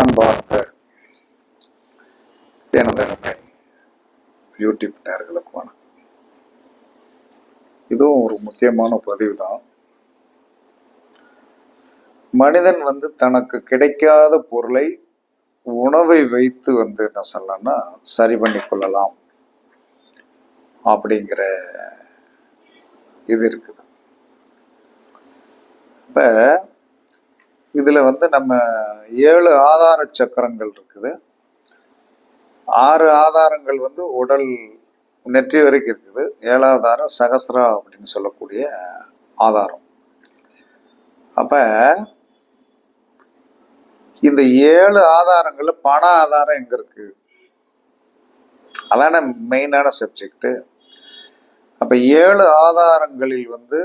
அன்பார்ந்த எனதனமை யூடியூப் நேர்களுக்கு வணக்கம். இதுவும் ஒரு முக்கியமான பதிவு தான் மனிதன் வந்து தனக்கு கிடைக்காத பொருளை உணவை வைத்து வந்து என்ன சொல்லலாம்னா சரி பண்ணி கொள்ளலாம் அப்படிங்கிற இது இருக்குது. இப்போ இதில் வந்து நம்ம ஏழு ஆதார சக்கரங்கள் இருக்குது. ஆறு ஆதாரங்கள் வந்து உடல் நெற்றி வரைக்கும் இருக்குது. ஏழாவதாரம் சகசிரா அப்படின்னு சொல்லக்கூடிய ஆதாரம். அப்போ இந்த ஏழு ஆதாரங்களில் பண ஆதாரம் எங்கே இருக்கு? அதான மெயினான சப்ஜெக்ட். அப்போ ஏழு ஆதாரங்களில் வந்து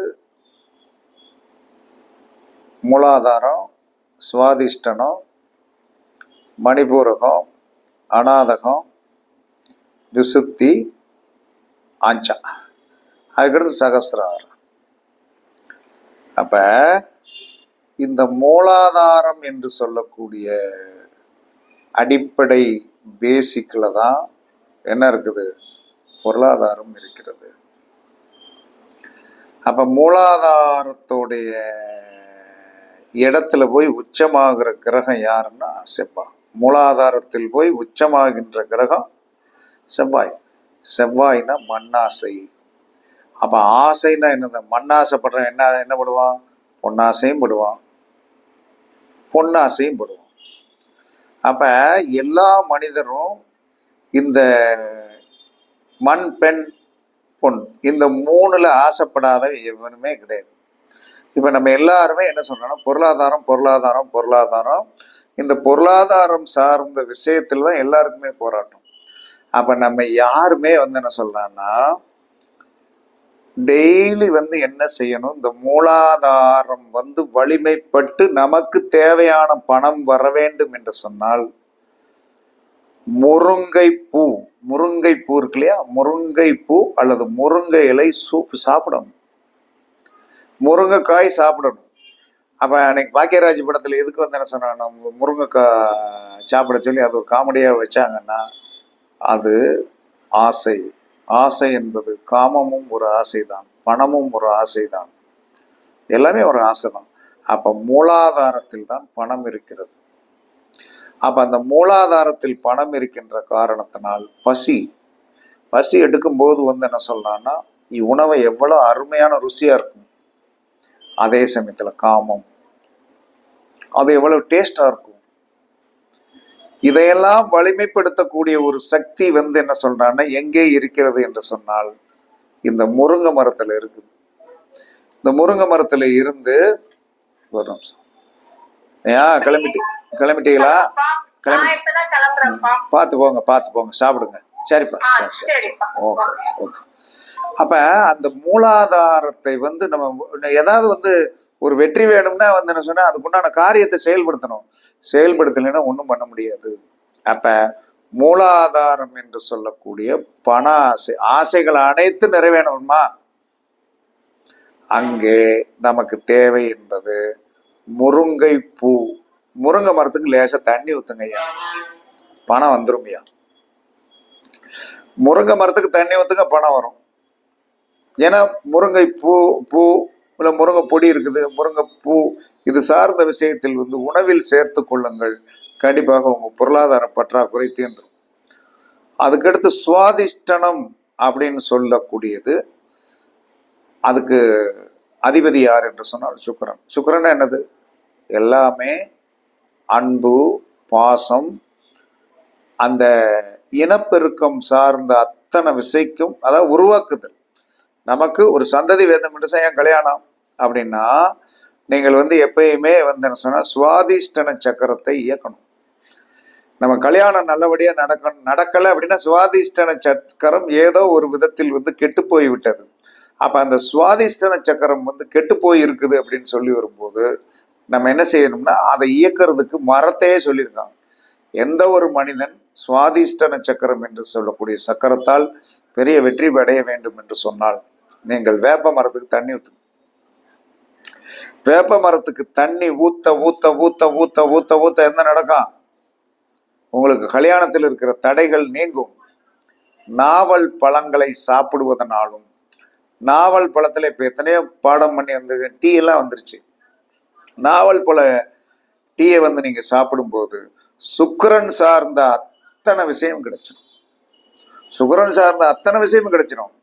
மூலாதாரம் சுவாதிஷ்டனம் மணிபூரகம் அநாதகம் விசுத்தி ஆஞ்சா. அதுக்கடுத்து சகசிராரம். அப்ப இந்த மூலாதாரம் என்று சொல்லக்கூடிய அடிப்படை பேசிக்கில் தான் என்ன இருக்குது? பொருளாதாரம் இருக்கிறது. அப்போ மூலாதாரத்துடைய இடத்துல போய் உச்சமாகிற கிரகம் யாருன்னா செவ்வாய். மூலாதாரத்தில் போய் உச்சமாகின்ற கிரகம் செவ்வாய். செவ்வாய்னா மண்ணாசை. அப்போ ஆசைன்னா என்னது? மண்ணாசைப்படுறேன் என்ன என்ன படுவான்? பொன்னாசையும் படுவான். பொன்னாசையும் படுவான். அப்போ எல்லா மனிதரும் இந்த மண் பெண் பொன் இந்த மூணில் ஆசைப்படாத எவனுமே கிடையாது. இப்போ நம்ம எல்லாருமே என்ன சொல்றோம்னா பொருளாதாரம் பொருளாதாரம் பொருளாதாரம். இந்த பொருளாதாரம் சார்ந்த விஷயத்துல தான் எல்லாருக்குமே போராட்டம். அப்ப நம்ம யாருமே வந்து என்ன சொல்றான்னா டெய்லி வந்து என்ன செய்யணும்? இந்த மூலாதாரம் வந்து வலிமைப்பட்டு நமக்கு தேவையான பணம் வர வேண்டும் என்று சொன்னால் முருங்கை பூ முருங்கை பூ இருக்கு இல்லையா? முருங்கை பூ அல்லது முருங்கை இலை சூப்பு சாப்பிடணும். முருங்கைக்காய் சாப்பிடணும். அப்போ அன்னைக்கு பாக்கியராஜ் படத்தில் எதுக்கு வந்து என்ன நம்ம முருங்கைக்காய் சாப்பிட சொல்லி அது ஒரு காமெடியாக வச்சாங்கன்னா அது ஆசை. ஆசை என்பது காமமும் ஒரு ஆசை தான் பணமும் ஒரு ஆசை தான் எல்லாமே ஒரு ஆசை தான் அப்போ மூலாதாரத்தில் தான் பணம் இருக்கிறது. அப்போ அந்த மூலாதாரத்தில் பணம் இருக்கின்ற காரணத்தினால் பசி. பசி எடுக்கும்போது வந்து என்ன சொல்கிறான்னா உணவை எவ்வளோ அருமையான ருசியாக இருக்கும். அதே சமயத்துல காமம். அது எவ்வளவு டேஸ்டா இருக்கும். இதையெல்லாம் வலிமைப்படுத்தக்கூடிய ஒரு சக்தி வந்து என்ன சொல்றான்னா எங்கே இருக்கிறது என்று சொன்னால் இந்த முருங்கை மரத்துல இருக்குது. இந்த முருங்கை மரத்துல இருந்து ஒரு நிமிஷம். ஏன் கிளம்பிட்டு கிளம்பிட்டீங்களா? கிளம்பி பார்த்து போங்க பார்த்து போங்க சாப்பிடுங்க. சரிப்பா சரி. சரிப்பா. Okay okay. அப்ப அந்த மூலாதாரத்தை வந்து நம்ம ஏதாவது வந்து ஒரு வெற்றி வேணும்னா வந்து என்ன சொன்னா அதுக்குண்டான காரியத்தை செயல்படுத்தணும். செயல்படுத்தலைன்னா ஒன்றும் பண்ண முடியாது. அப்ப மூலாதாரம் என்று சொல்லக்கூடிய பண ஆசை ஆசைகள் அனைத்து நிறைவேணுமா அங்கே நமக்கு தேவை என்பது முருங்கை பூ. முருங்கை மரத்துக்கு லேசா தண்ணி ஊத்துங்க ஐயா. பணம் வந்துரும் ஐயா முருங்கை மரத்துக்கு தண்ணி ஊத்துங்க பணம் வரும். ஏன்னா முருங்கை பூ பூ இல்லை முருங்கை பொடி இருக்குது முருங்கை பூ இது சார்ந்த விஷயத்தில் வந்து உணவில் சேர்த்து கொள்ளுங்கள். கண்டிப்பாக உங்கள் பொருளாதார பற்றாக்குறை தீர்ந்துடும் அதுக்கடுத்து சுவாதிஷ்டனம் அப்படின்னு சொல்லக்கூடியது அதுக்கு அதிபதி யார் என்று சொன்னால் சுக்கரன். சுக்கரன் என்னது? எல்லாமே அன்பு பாசம் அந்த இனப்பெருக்கம் சார்ந்த அத்தனை விசைக்கும் அதாவது உருவாக்குதல். நமக்கு ஒரு சந்ததி வேதம் என்று செய்ய கல்யாணம்? அப்படின்னா நீங்கள் வந்து எப்பயுமே வந்து என்ன சொன்னா சுவாதிஷ்டன சக்கரத்தை இயக்கணும். நம்ம கல்யாணம் நல்லபடியா நடக்க நடக்கல அப்படின்னா சுவாதிஷ்டன சக்கரம் ஏதோ ஒரு விதத்தில் வந்து கெட்டு போய் விட்டது அப்ப அந்த சுவாதிஷ்டன சக்கரம் வந்து கெட்டு போய் இருக்குது அப்படின்னு சொல்லி வரும்போது நம்ம என்ன செய்யணும்னா அதை இயக்கிறதுக்கு மரத்தையே சொல்லியிருக்காங்க. எந்த ஒரு மனிதன் சுவாதிஷ்டன சக்கரம் என்று சொல்லக்கூடிய சக்கரத்தால் பெரிய வெற்றி அடைய வேண்டும் என்று சொன்னால் நீங்கள் வேப்ப மரத்துக்கு தண்ணி ஊற்றுங்க வேப்ப மரத்துக்கு தண்ணி ஊத்த ஊத்த ஊத்த ஊத்த ஊத்த ஊத்த என்ன நடக்கும்? உங்களுக்கு கல்யாணத்தில் இருக்கிற தடைகள் நீங்கும். நாவல் பழங்களை சாப்பிடுவதனாலும் நாவல் பழத்துல இப்ப எத்தனையோ பாடம் பண்ணி வந்து டீ எல்லாம் வந்துருச்சு. நாவல் பழ டீயை வந்து நீங்க சாப்பிடும்போது சுக்கிரன் சார்ந்த அத்தனை விஷயம் கிடைச்சிடும் சுக்கரன் சார்ந்த அத்தனை விஷயமும் கிடைச்சிடும்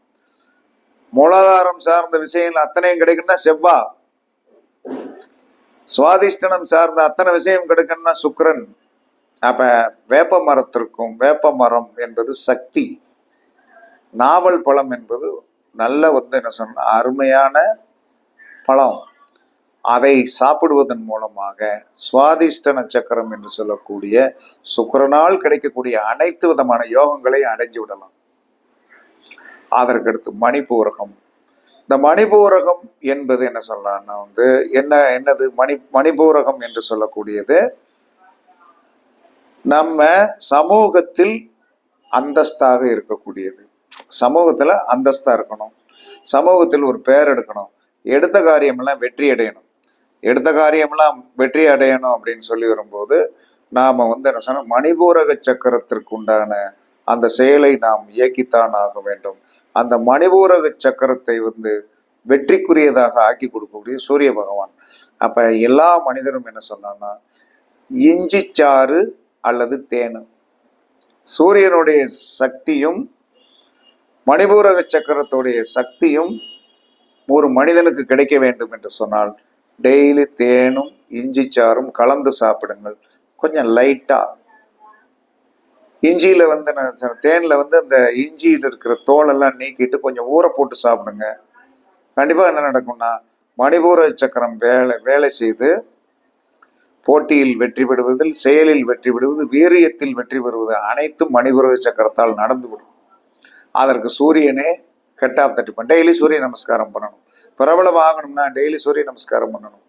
மூலாதாரம் சார்ந்த விஷயங்கள் அத்தனையும் கிடைக்குன்னா செவ்வா. சுவாதிஷ்டனம் சார்ந்த அத்தனை விஷயம் கிடைக்குன்னா சுக்கரன். அப்ப வேப்ப மரத்திற்கும் வேப்ப மரம் என்பது சக்தி. நாவல் பழம் என்பது நல்ல வந்து என்ன சொன்ன அருமையான பழம். அதை சாப்பிடுவதன் மூலமாக சுவாதிஷ்டன சக்கரம் என்று சொல்லக்கூடிய சுக்கரனால் கிடைக்கக்கூடிய அனைத்து விதமான யோகங்களை அடைஞ்சு விடலாம். அதற்கடுத்து மணிப்பூரகம். இந்த மணிப்பூரகம் என்பது என்ன சொல்லலாம்னா வந்து என்ன என்னது? மணி மணிப்பூரகம் என்று சொல்லக்கூடியது நம்ம சமூகத்தில் அந்தஸ்தாக இருக்கக்கூடியது. சமூகத்தில் அந்தஸ்தா இருக்கணும். சமூகத்தில் ஒரு பெயர் எடுக்கணும். எடுத்த காரியமெல்லாம் வெற்றி அடையணும். எடுத்த காரியமெல்லாம் வெற்றி அடையணும் அப்படின்னு சொல்லி வரும்போது நாம் வந்து என்ன சொன்னால் மணிபூரக சக்கரத்திற்கு உண்டான அந்த செயலை நாம் இயக்கித்தான் ஆக வேண்டும். அந்த மணிபூரக சக்கரத்தை வந்து வெற்றிக்குரியதாக ஆக்கி கொடுக்கக்கூடிய சூரிய பகவான். அப்ப எல்லா மனிதரும் என்ன சொன்னான்னா இஞ்சி சாறு அல்லது தேனு. சூரியனுடைய சக்தியும் மணிபூரக சக்கரத்துடைய சக்தியும் ஒரு மனிதனுக்கு கிடைக்க வேண்டும் என்று சொன்னால் டெய்லி தேனும் இஞ்சி சாறும் கலந்து சாப்பிடுங்கள். கொஞ்சம் லைட்டாக இஞ்சியில் வந்து நான் தேனில் வந்து அந்த இஞ்சியில் இருக்கிற தோலெல்லாம் நீக்கிட்டு கொஞ்சம் ஊற போட்டு சாப்பிடுங்க. கண்டிப்பாக என்ன நடக்கும்னா மணிபூர சக்கரம் வேலை வேலை செய்து போட்டியில் வெற்றி பெறுவதில் செயலில் வெற்றி பெறுவது வீரியத்தில் வெற்றி பெறுவது அனைத்தும் மணிபூர சக்கரத்தால் நடந்துவிடும். அதற்கு சூரியனே ஹெட் ஆஃப் தட்டி டெய்லி சூரிய நமஸ்காரம் பண்ணணும். பிரபலம் ஆகணும்னா டெய்லி சூரிய நமஸ்காரம் பண்ணணும்.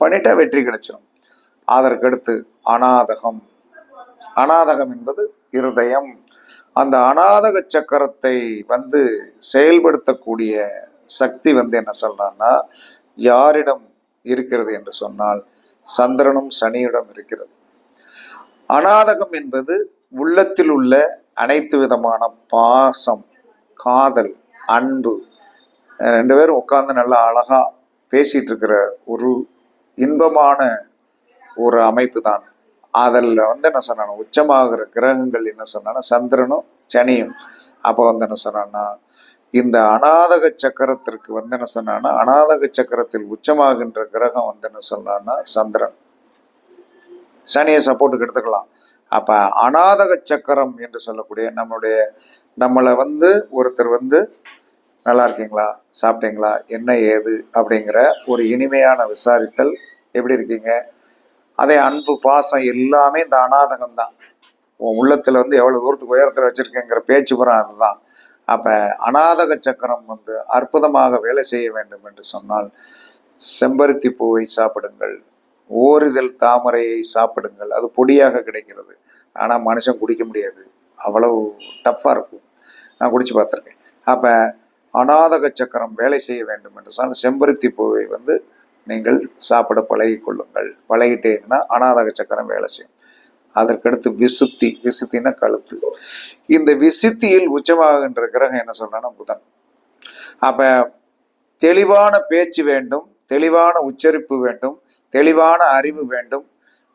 பண்ணிட்டா வெற்றி கிடைச்சிடும் அதற்கடுத்து அநாதகம். அநாதகம் என்பது இருதயம் அந்த அநாதக சக்கரத்தை வந்து செயல்படுத்தக்கூடிய சக்தி வந்து என்ன சொல்றான்னா யாரிடம் இருக்கிறது என்று சொன்னால் சந்திரனும் சனியிடம் இருக்கிறது. அநாதகம் என்பது உள்ளத்தில் உள்ள அனைத்து விதமான பாசம் காதல் அன்பு. ரெண்டு பேரும் உட்காந்து நல்லா அழகா பேசிட்டு இருக்கிற ஒரு இன்பமான ஒரு அமைப்பு தான் அதில் வந்து என்ன சொன்னான உச்சமாகிற கிரகங்கள் என்ன சொன்னான்னா சந்திரனும் சனியும். அப்போ வந்து என்ன சொன்னான்னா இந்த அநாதக சக்கரத்திற்கு வந்து என்ன சொன்னான்னா அநாதக சக்கரத்தில் உச்சமாகின்ற கிரகம் வந்து என்ன சொன்னான்னா சந்திரன். சனியை சப்போர்ட்டுக்கு எடுத்துக்கலாம் அப்ப அநாதக சக்கரம் என்று சொல்லக்கூடிய நம்மளுடைய நம்மளை வந்து ஒருத்தர் வந்து நல்லா இருக்கீங்களா? சாப்பிட்டீங்களா? என்ன ஏது? அப்படிங்கிற ஒரு இனிமையான விசாரித்தல். எப்படி இருக்கீங்க? அதே அன்பு பாசம் எல்லாமே இந்த அநாதகம் தான் உன் உள்ளத்துல வந்து எவ்வளவு தூரத்துக்கு உயரத்துல வச்சிருக்கேங்கிற பேச்சு புறம் அதுதான். அப்ப அநாதக சக்கரம் வந்து அற்புதமாக வேலை செய்ய வேண்டும் என்று சொன்னால் செம்பருத்தி பூவை சாப்பிடுங்கள். ஓரிதழ் தாமரையை சாப்பிடுங்கள். அது பொடியாக கிடைக்கிறது. ஆனா மனுஷன் குடிக்க முடியாது. அவ்வளவு டஃப்பா இருக்கும். நான் குடிச்சு பார்த்துருக்கேன். அப்ப அநாதக சக்கரம் வேலை செய்ய வேண்டும் என்று சொன்னால் செம்பருத்தி பூவை வந்து நீங்கள் சாப்பிட பழகி கொள்ளுங்கள். பழகிட்டீங்கன்னா அனாதக சக்கரம் வேலை செய்யும். அதற்கடுத்து விசுத்தி. விசுத்தின்னா கழுத்து. இந்த விசுத்தியில் உச்சமாகின்ற கிரகம் என்ன சொல்றேன்னா புதன். அப்ப தெளிவான பேச்சு வேண்டும் தெளிவான உச்சரிப்பு வேண்டும் தெளிவான அறிவு வேண்டும்.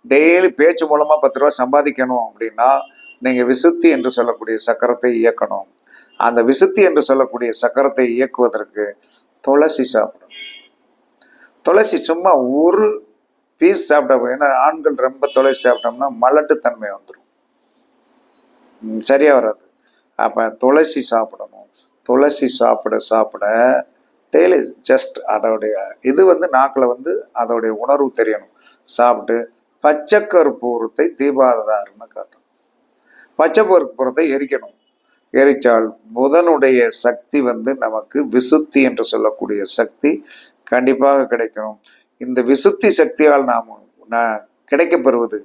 டெய்லி பேச்சு மூலமா பத்து ரூபா சம்பாதிக்கணும் அப்படின்னா நீங்க விசுத்தி என்று சொல்லக்கூடிய சக்கரத்தை இயக்கணும். அந்த விசுத்தி என்று சொல்லக்கூடிய சக்கரத்தை இயக்குவதற்கு துளசி சாப்பிடணும். துளசி சும்மா ஒரு பீஸ் சாப்பிட்டா ஏன்னா ஆண்கள் ரொம்ப துளசி சாப்பிட்டோம்னா மலட்டுத்தன்மை வந்துடும் சரியாக சரியா வராது. அப்போ துளசி சாப்பிடணும். துளசி சாப்பிட சாப்பிட டெய்லி ஜஸ்ட் அதோடைய இது வந்து நாக்கில் வந்து அதோடைய உணர்வு தெரியணும். சாப்பிட்டு பச்சை கற்பூரத்தை தீபாவதாருன்னு காட்டும். பச்சை கற்பூரத்தை எரிக்கணும். எரிச்சால் புதனுடைய சக்தி வந்து நமக்கு விசுத்தி என்று சொல்லக்கூடிய சக்தி கண்டிப்பாக கிடைக்கும் இந்த விசுத்தி சக்தியால் நாம் கிடைக்கப்பெறுவது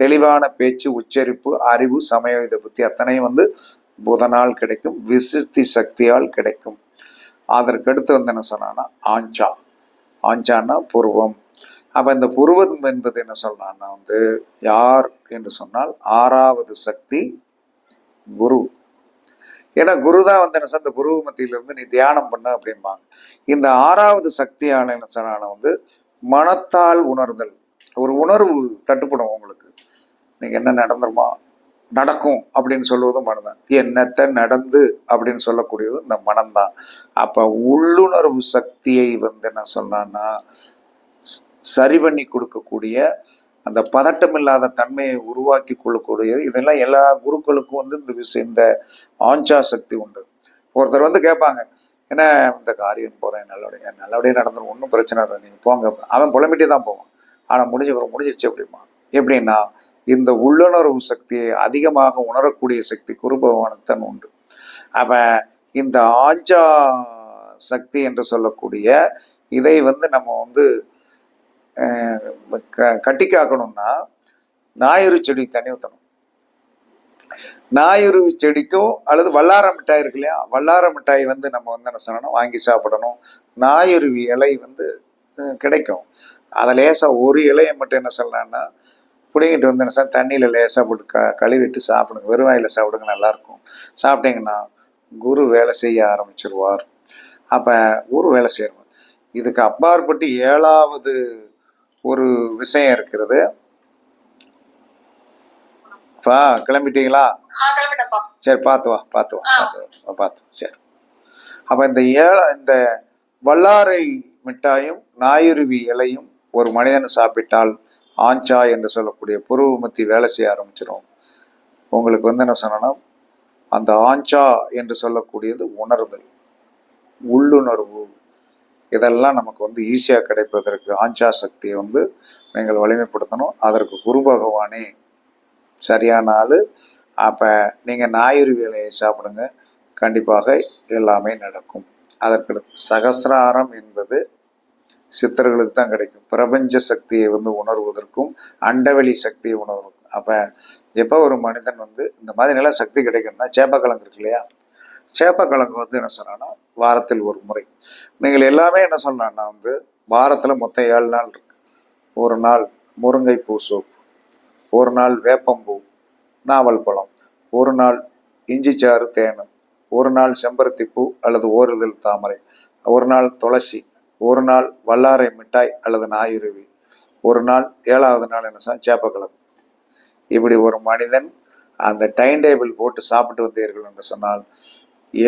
தெளிவான பேச்சு உச்சரிப்பு அறிவு சமய இதை பற்றி அத்தனையும் வந்து புதனால் கிடைக்கும். விசுத்தி சக்தியால் கிடைக்கும். அதற்கடுத்து வந்து என்ன சொன்னான்னா ஆஞ்சா. ஆஞ்சான்னா புருவம். அப்போ இந்த புருவம் என்பது என்ன சொல்றான்னா வந்து யார் என்று சொன்னால் ஆறாவது சக்தி குரு. ஏன்னா குரு தான் வந்து என்ன சார் இந்த குரு மத்தியில இருந்து நீ தியானம் பண்ண அப்படிம்பாங்க. இந்த ஆறாவது சக்தியான என்ன சார் வந்து மனத்தால் உணர்தல். ஒரு உணர்வு தட்டுப்படும் உங்களுக்கு. நீங்க என்ன நடந்துருமா? நடக்கும் அப்படின்னு சொல்லுவதும் மனம்தான். என்னத்தை நடந்து அப்படின்னு சொல்லக்கூடியது இந்த மனம்தான். அப்ப உள்ளுணர்வு சக்தியை வந்து என்ன சொன்னான்னா சரி பண்ணி கொடுக்கக்கூடிய அந்த பதட்டம் இல்லாத தன்மையை உருவாக்கி கொள்ளக்கூடியது. இதெல்லாம் எல்லா குருக்களுக்கும் வந்து இந்த விஷயம் இந்த ஆஞ்சா சக்தி உண்டு. ஒருத்தர் வந்து கேட்பாங்க என்ன இந்த காரியம் போறேன் நல்லபடியா நல்லபடியாக நடந்துடும் ஒன்றும் பிரச்சனை இல்லை. நீங்க போங்க. அவன் புலம்பிட்டே தான் போவான். ஆனா முடிஞ்ச பிறகு முடிஞ்சிருச்சு அப்படிமா எப்படின்னா இந்த உள்ளுணர்வு சக்தியை அதிகமாக உணரக்கூடிய சக்தி குரு பகவானுக்குத்தான் உண்டு. அவன் இந்த ஆஞ்சா சக்தி என்று சொல்லக்கூடிய இதை வந்து நம்ம வந்து க- கட்டி காக்கணும்னா ஞாயிறு செடி தண்ணி ஊற்றணும் ஞாயிறு செடிக்கும் அல்லது வல்லார மிட்டாய் இருக்கு இல்லையா? வல்லார மிட்டாய் வந்து நம்ம வந்து என்ன சொல்லணும் வாங்கி சாப்பிடணும். ஞாயிறு இலை வந்து கிடைக்கும். அதை லேசாக ஒரு இலையை மட்டும் என்ன சொல்லலாம்னா பிடிங்கிட்டு வந்து என்ன செய்ய தண்ணியில் லேசாக போட்டு க கழுவிட்டு சாப்பிடுங்க. வெறும் வாயில் சாப்பிடுங்க நல்லாயிருக்கும். சாப்பிட்டீங்கன்னா குரு வேலை செய்ய ஆரம்பிச்சிருவார். அப்போ குரு வேலை செய்யணும் இதுக்கு அப்பாற்பட்டு ஏழாவது ஒரு விஷயம் இருக்கிறது. பா கிளம்பிட்டீங்களா? சரி பார்த்து வா பார்த்து வா பார்த்து வா பார்த்து சரி. அப்போ இந்த ஏழ இந்த வல்லாரை மிட்டாயும் ஞாயிறுவி இலையும் ஒரு மனிதன் சாப்பிட்டால் ஆஞ்சா என்று சொல்லக்கூடிய புருவமத்தி வேலை செய்ய ஆரம்பிச்சிடும் உங்களுக்கு வந்து என்ன சொன்னோன்னா அந்த ஆஞ்சா என்று சொல்லக்கூடியது உணர்தல் உள்ளுணர்வு. இதெல்லாம் நமக்கு வந்து ஈஸியாக கிடைப்பதற்கு ஆஞ்சா சக்தியை வந்து நீங்கள் வலிமைப்படுத்தணும். அதற்கு குரு பகவானே சரியான ஆள். அப்போ நீங்கள் ஞாயிறு வேலையை சாப்பிடுங்க. கண்டிப்பாக எல்லாமே நடக்கும். அதற்கடுத்து சகசிராரம் என்பது சித்தர்களுக்கு தான் கிடைக்கும். பிரபஞ்ச சக்தியை வந்து உணர்வதற்கும் அண்டவெளி சக்தியை உணர்வதற்கும். அப்போ எப்போ ஒரு மனிதன் வந்து இந்த மாதிரி நல்லா சக்தி கிடைக்கும்னா சேப்பக்கிழங்கு இருக்கு இல்லையா? சேப்பக்கிழங்கு வந்து என்ன சொன்னான்னா வாரத்தில் ஒரு முறை. நீங்கள் எல்லாமே என்ன சொன்னான்னா வந்து வாரத்தில் மொத்தம் ஏழு நாள் இருக்கு. ஒரு நாள் முருங்கை பூ சூப் ஒரு நாள் வேப்பம்பூ நாவல் பழம் ஒரு நாள் இஞ்சி சாறு தேனும் ஒரு நாள் செம்பருத்தி பூ அல்லது ஓரிதழ் தாமரை ஒரு நாள் துளசி ஒரு நாள் வல்லாரை மிட்டாய் அல்லது நாயுருவி ஒரு நாள் ஏழாவது நாள் என்ன சொன்னா சேப்பக்கிழங்கு. இப்படி ஒரு மனிதன் அந்த டைம் டேபிள் போட்டு சாப்பிட்டு வந்தீர்கள் என்று சொன்னால்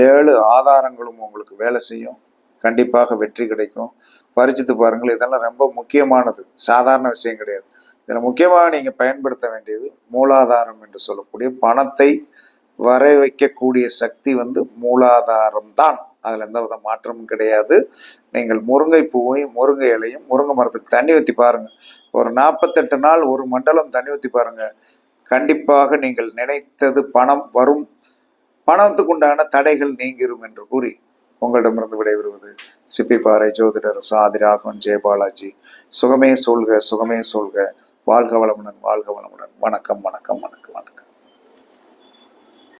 ஏழு ஆதாரங்களும் உங்களுக்கு வேலை செய்யும். கண்டிப்பாக வெற்றி கிடைக்கும். பரிச்சித்து பாருங்கள் இதெல்லாம் ரொம்ப முக்கியமானது. சாதாரண விஷயம் கிடையாது. இதில் முக்கியமாக நீங்கள் பயன்படுத்த வேண்டியது மூலாதாரம் என்று சொல்லக்கூடிய பணத்தை வர வைக்கக்கூடிய சக்தி வந்து மூலாதாரம் தான். அதில் எந்த வித மாற்றமும் கிடையாது. நீங்கள் முருங்கை பூவையும் முருங்கை இலையும் முருங்கை மரத்துக்கு தண்ணி ஊற்றி பாருங்கள் ஒரு நாற்பத்தெட்டு நாள் ஒரு மண்டலம் தண்ணி ஊற்றி பாருங்கள் கண்டிப்பாக நீங்கள் நினைத்தது பணம் வரும். பணத்துக்கு உண்டான தடைகள் நீங்கிரும் என்று கூறி உங்களிடமிருந்து விடைபெறுவது சிப்பிப்பாறை ஜோதிடர் சாதி ராகவன் ஜெயபாலாஜி சுகமே சொல்க சுகமே சொல்க வாழ்க வளமுடன் வாழ்க வளமுடன். வணக்கம் வணக்கம் வணக்கம் வணக்கம்.